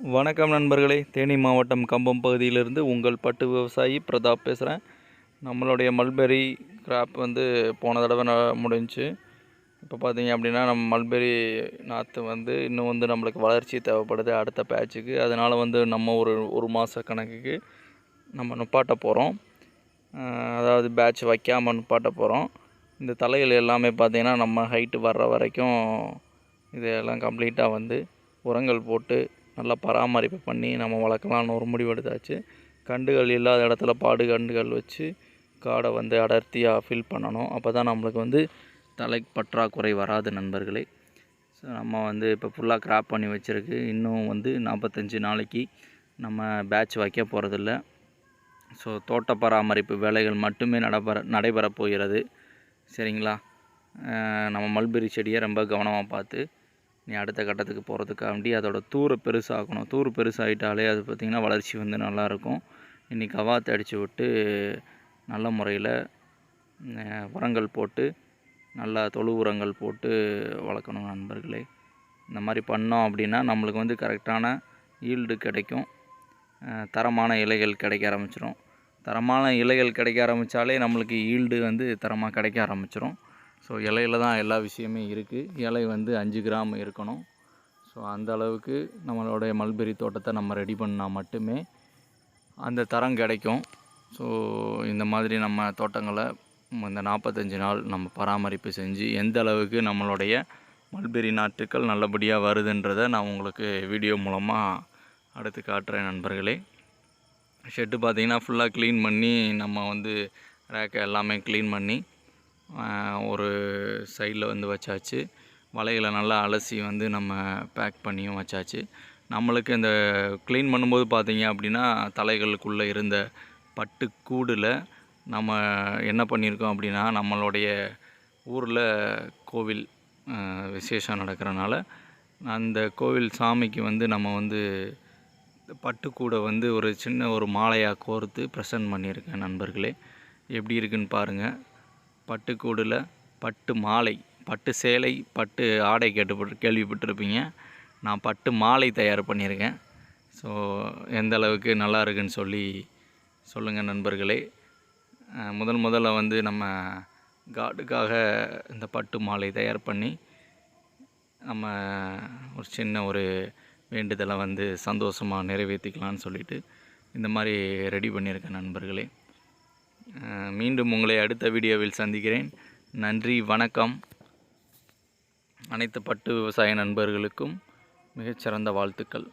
வணக்கம் நண்பர்களே. தேனி மாவட்டம் கம்பம் பகுதியிலிருந்து உங்கள் பட்டு விவசாயி பிரதாப் பேசுகிறேன் நம்மளுடைய மல்பெரி கிராப் வந்து போன தடவை முடிஞ்சு. முடிஞ்சுச்சு இப்போ பார்த்தீங்க அப்படின்னா நம்ம மல்பெரி நாற்று வந்து இன்னும் வந்து நம்மளுக்கு வளர்ச்சி தேவைப்படுது அடுத்த பேட்சுக்கு அதனால் வந்து நம்ம ஒரு ஒரு மாத கணக்குக்கு நம்ம நுப்பாட்ட போகிறோம் அதாவது பேட்ச் வைக்காமல் நுப்பாட்ட போகிறோம் இந்த தலைகள் எல்லாமே பார்த்திங்கன்னா நம்ம ஹைட்டு வர்ற வரைக்கும் இதெல்லாம் கம்ப்ளீட்டாக வந்து உரங்கள் போட்டு நல்லா பராமரிப்பு பண்ணி நம்ம வளர்க்கலாம்னு ஒரு முடிவெடுத்தாச்சு கண்டுகள் இல்லாத இடத்துல பாடு கண்டுகள் வச்சு காடை வந்து அடர்த்தியாக ஃபில் பண்ணணும். அப்போ தான் நம்மளுக்கு வந்து தலை பற்றாக்குறை வராது நண்பர்களே. ஸோ நம்ம வந்து இப்போ ஃபுல்லாக கிராப் பண்ணி வச்சுருக்கு. இன்னும் வந்து நாற்பத்தஞ்சு நாளைக்கு நம்ம பேட்ச் வைக்க போகிறதில்ல ஸோ தோட்ட பராமரிப்பு வேலைகள் மட்டுமே நடைபெற நடைபெறப் போகிறது. சரிங்களா? நம்ம மல்பெரி செடியை ரொம்ப கவனமாக பார்த்து நீ அடுத்த கட்டத்துக்கு போகிறதுக்காண்டி அதோட தூரை பெருசாக்கணும் தூர் பெருசாகிட்டாலே அது பார்த்திங்கன்னா வளர்ச்சி வந்து நல்லாயிருக்கும். இன்றைக்கி கவாத்து அடித்து விட்டு நல்ல முறையில் உரங்கள் போட்டு நல்லா தொழு உரங்கள் போட்டு வளர்க்கணும் நண்பர்களே. இந்த மாதிரி பண்ணோம் அப்படின்னா நம்மளுக்கு வந்து கரெக்டான ஈல்டு கிடைக்கும். தரமான இலைகள் கிடைக்க ஆரம்பிச்சிடும் தரமான இலைகள் கிடைக்க ஆரம்பித்தாலே நம்மளுக்கு ஈல்டு வந்து தரமாக கிடைக்க ஆரம்பிச்சிடும் ஸோ இலையில தான் எல்லா விஷயமே இருக்குது இலை வந்து அஞ்சு கிராம் இருக்கணும். ஸோ அந்த அளவுக்கு நம்மளுடைய மல்பெரி தோட்டத்தை நம்ம ரெடி பண்ணால் மட்டுமே அந்த தரம் கிடைக்கும். ஸோ இந்த மாதிரி நம்ம தோட்டங்களை இந்த நாற்பத்தஞ்சு நாள் நம்ம பராமரிப்பு செஞ்சு எந்த அளவுக்கு நம்மளுடைய மல்பெரி நாற்றுக்கள் நல்லபடியாக வருதுன்றதை நான் உங்களுக்கு வீடியோ மூலமாக அடுத்து காட்டுறேன் நண்பர்களே. ஷெட்டு பார்த்திங்கன்னா ஃபுல்லாக க்ளீன் பண்ணி நம்ம வந்து ரேக்கை எல்லாமே க்ளீன் பண்ணி ஒரு சைடில் வந்து வச்சாச்சு. வலைகளை நல்லா அலசி வந்து நம்ம பேக் பண்ணியும் வச்சாச்சு. நம்மளுக்கு இந்த க்ளீன் பண்ணும்போது பார்த்தீங்க அப்படின்னா தலைகளுக்குள்ளே இருந்த பட்டு கூடில் நம்ம என்ன பண்ணியிருக்கோம் அப்படின்னா நம்மளுடைய ஊரில் கோவில் விசேஷம் நடக்கிறனால அந்த கோவில் சாமிக்கு வந்து நம்ம வந்து பட்டுக்கூடை வந்து ஒரு சின்ன ஒரு மாலையாக கோர்த்து ப்ரெசன்ட் பண்ணியிருக்கேன் நண்பர்களே. எப்படி இருக்குன்னு பாருங்கள் பட்டுக்கூடில் பட்டு மாலை பட்டு சேலை பட்டு ஆடை கேட்டுப்பட்டு கேள்விப்பட்டிருப்பீங்க. நான் பட்டு மாலை தயார் பண்ணியிருக்கேன். ஸோ எந்த அளவுக்கு நல்லா இருக்குன்னு சொல்லி சொல்லுங்கள் நண்பர்களே. முதல் முதல்ல வந்து நம்ம காடுக்காக இந்த பட்டு மாலை தயார் பண்ணி நம்ம ஒரு சின்ன ஒரு வேண்டுதலை வந்து சந்தோஷமாக நிறைவேற்றிக்கலான்னு சொல்லிட்டு இந்த மாதிரி ரெடி பண்ணியிருக்கேன் நண்பர்களே. மீண்டும் உங்களை அடுத்த வீடியோவில் சந்திக்கிறேன். நன்றி வணக்கம். அனைத்து பட்டு விவசாய நண்பர்களுக்கும் மிகச்சிறந்த வாழ்த்துக்கள்.